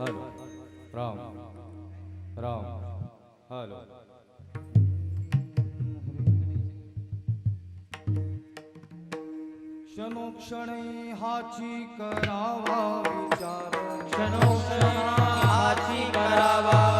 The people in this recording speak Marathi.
હલો રામ રામ હલો ક્ષણો ક્ષણે હાચી કરાવા વિચાર ક્ષણો ક્ષણે હાચી કરાવા